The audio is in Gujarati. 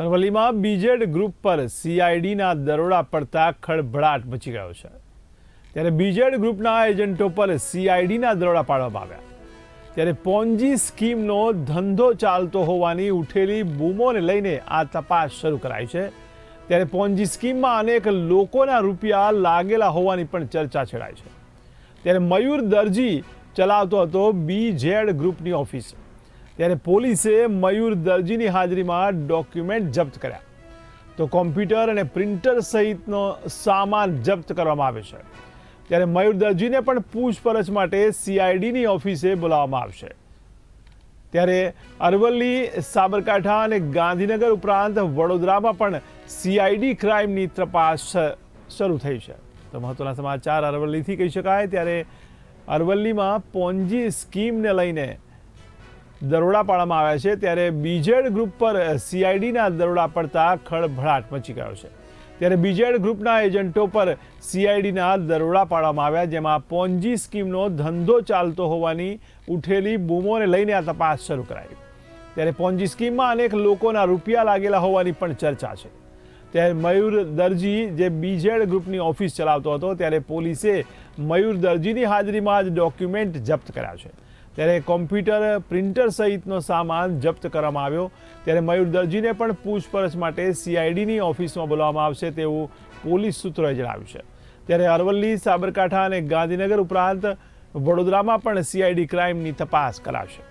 અરવલ્લીમાં બીજેડ ગ્રુપ પર સીઆઈડીના દરોડા પડતા ખળભળાટ મચી ગયો છે. ત્યારે બીજેડ ગ્રુપના એજન્ટો પર સીઆઈડીના દરોડા પાડવામાં આવ્યા. ત્યારે પોન્જી સ્કીમનો ધંધો ચાલતો હોવાની ઉઠેલી બૂમોને લઈને આ તપાસ શરૂ કરાઈ છે. ત્યારે પોન્જી સ્કીમમાં અનેક લોકોના રૂપિયા લાગેલા હોવાની પણ ચર્ચા છેડાય છે. ત્યારે મયુર દરજી ચલાવતો હતો બી ઝેડ ગ્રુપની ઓફિસ. ત્યારે પોલીસે મયુર દરજીની હાજરીમાં ડોક્યુમેન્ટ જપ્ત કર્યા. તો કોમ્પ્યુટર અને પ્રિન્ટર સહિતનો સામાન જપ્ત કરવામાં આવે છે. ત્યારે મયુર દરજીને પણ પૂછપરછ માટે સીઆઈડીની ઓફિસે બોલાવવામાં આવશે. ત્યારે અરવલ્લી, સાબરકાંઠા અને ગાંધીનગર ઉપરાંત વડોદરામાં પણ સીઆઈડી ક્રાઇમની તપાસ શરૂ થઈ છે. તો મહત્વના સમાચાર અરવલ્લીથી કહી શકાય. ત્યારે અરવલ્લીમાં પોન્જી સ્કીમને લઈને દરોડા પાડવામાં આવ્યા છે ત્યારે બીજેડ ગ્રુપ પર સીઆઈડીના દરોડા પડતા ખળભળાટ મચી ગયો છે. ત્યારે બીજેડ ગ્રુપના એજન્ટો પર સીઆઈડીના દરોડા પાડવામાં આવ્યા, જેમાં પોન્જી સ્કીમનો ધંધો ચાલતો હોવાની ઉઠેલી બૂમોને લઈને આ તપાસ શરૂ કરાઈ. ત્યારે પોન્જી સ્કીમમાં અનેક લોકોના રૂપિયા લાગેલા હોવાની પણ ચર્ચા છે. ત્યારે મયુર દરજી જે બીજેડ ગ્રુપની ઓફિસ ચલાવતો હતો, ત્યારે પોલીસે મયુર દરજીની હાજરીમાં જ ડોક્યુમેન્ટ જપ્ત કર્યા છે. ત્યારે કોમ્પ્યુટર પ્રિન્ટર સહિતનો સામાન જપ્ત કરવામાં આવ્યો. ત્યારે મયુર દરજીને પણ પૂછપરછ માટે સીઆઈડીની ઓફિસમાં બોલાવવામાં આવશે તેવું પોલીસ સૂત્રોએ જણાવ્યું છે. ત્યારે અરવલ્લી, સાબરકાંઠા અને ગાંધીનગર ઉપરાંત વડોદરામાં પણ સીઆઈડી ક્રાઇમની તપાસ કરાશે.